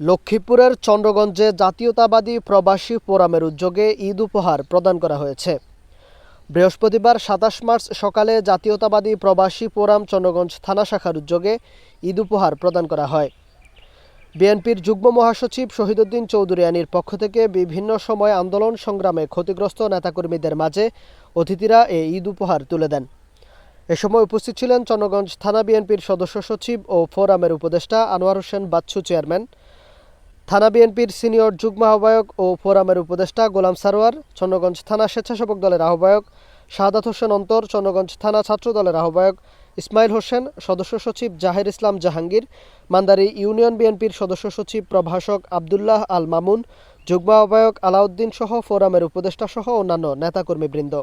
লক্ষ্মীপুরের চন্দ্রগঞ্জে জাতীয়তাবাদী প্রবাসী ফোরামের উদ্যোগে ঈদ উপহার প্রদান করা হয়েছে। বৃহস্পতিবার সাতাশ মার্চ সকালে জাতীয়তাবাদী প্রবাসী ফোরাম চন্দ্রগঞ্জ থানা শাখার উদ্যোগে ঈদ উপহার প্রদান করা হয়। বিএনপির যুগ্ম মহাসচিব শহীদুদ্দিন চৌধুরিয়ানির পক্ষ থেকে বিভিন্ন সময় আন্দোলন সংগ্রামে ক্ষতিগ্রস্ত নেতাকর্মীদের মাঝে অতিথিরা এই ঈদ উপহার তুলে দেন। এ সময় উপস্থিত ছিলেন চন্দ্রগঞ্জ থানা বিএনপির সদস্য সচিব ও ফোরামের উপদেষ্টা আনোয়ার হোসেন বাচ্চু চেয়ারম্যান। থানা বিএনপির সিনিয়র যুগ্ম আহ্বায়ক ও ফোরামের উপদেষ্টা গোলাম সারোয়ার, চন্দ্রগঞ্জ থানা স্বেচ্ছাসেবক দলের আহ্বায়ক শাহাদাত হোসেন অন্তর, চন্দ্রগঞ্জ থানা ছাত্র দলের আহ্বায়ক ইসমাইল হোসেন, সদস্য সচিব জাহের ইসলাম জাহাঙ্গীর, মান্দারি ইউনিয়ন বিএনপির সদস্য সচিব প্রভাষক আবদুল্লাহ আল মামুন, যুগ্ম আহ্বায়ক আলাউদ্দিন সহ ফোরামের উপদেষ্টা সহ অন্যান্য নেতাকর্মীবৃন্দ।